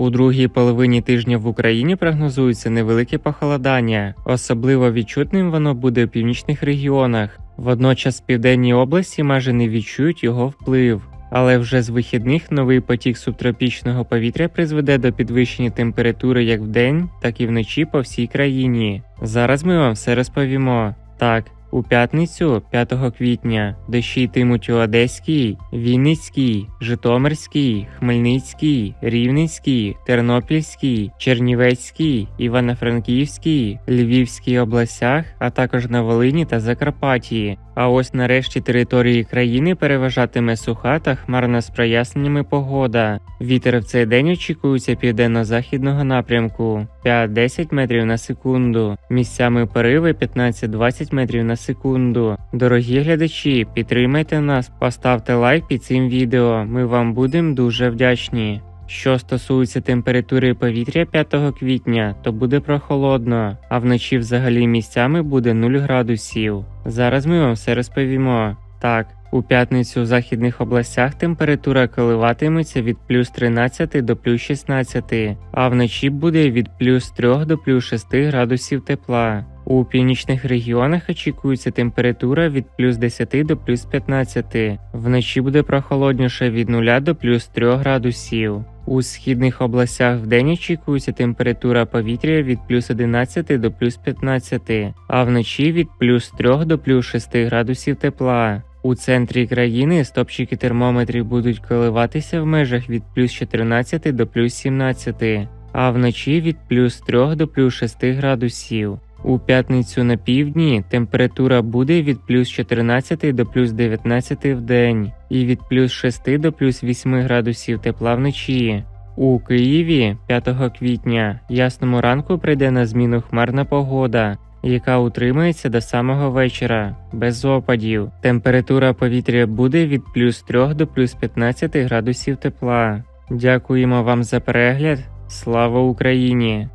У другій половині тижня в Україні прогнозується невелике похолодання. Особливо відчутним воно буде у північних регіонах. Водночас в південній області майже не відчують його вплив. Але вже з вихідних новий потік субтропічного повітря призведе до підвищення температури як вдень, так і вночі по всій країні. Зараз ми вам все розповімо. Так, у п'ятницю, 5 квітня, дощі йтимуть у Одеській, Вінницькій, Житомирській, Хмельницькій, Рівненській, Тернопільській, Чернівецькій, Івано-Франківській, Львівській областях, а також на Волині та Закарпатті. А ось нарешті території країни переважатиме суха та хмарна з проясненнями погода. Вітер в цей день очікується південно-західного напрямку 5-10 метрів на секунду. Місцями пориви 15-20 метрів на секунду. Дорогі глядачі, підтримайте нас, поставте лайк під цим відео. Ми вам будемо дуже вдячні. Що стосується температури повітря 5 квітня, то буде прохолодно, а вночі взагалі місцями буде 0 градусів. Зараз ми вам все розповімо. Так, у п'ятницю в західних областях температура коливатиметься від плюс 13 до плюс 16, а вночі буде від плюс 3 до плюс 6 градусів тепла. У північних регіонах очікується температура від плюс 10 до плюс 15. Вночі буде прохолодніше від 0 до плюс 3 градусів. У східних областях вдень очікується температура повітря від плюс 11 до плюс 15, а вночі від плюс 3 до плюс 6 градусів тепла. У центрі країни стопчики термометрів будуть коливатися в межах від плюс 14 до плюс 17, а вночі від плюс 3 до плюс 6 градусів. У п'ятницю на півдні температура буде від плюс 14 до плюс 19 в день і від плюс 6 до плюс 8 градусів тепла вночі. У Києві 5 квітня ясному ранку прийде на зміну хмарна погода, яка утримається до самого вечора, без опадів. Температура повітря буде від плюс 3 до плюс 15 градусів тепла. Дякуємо вам за перегляд. Слава Україні!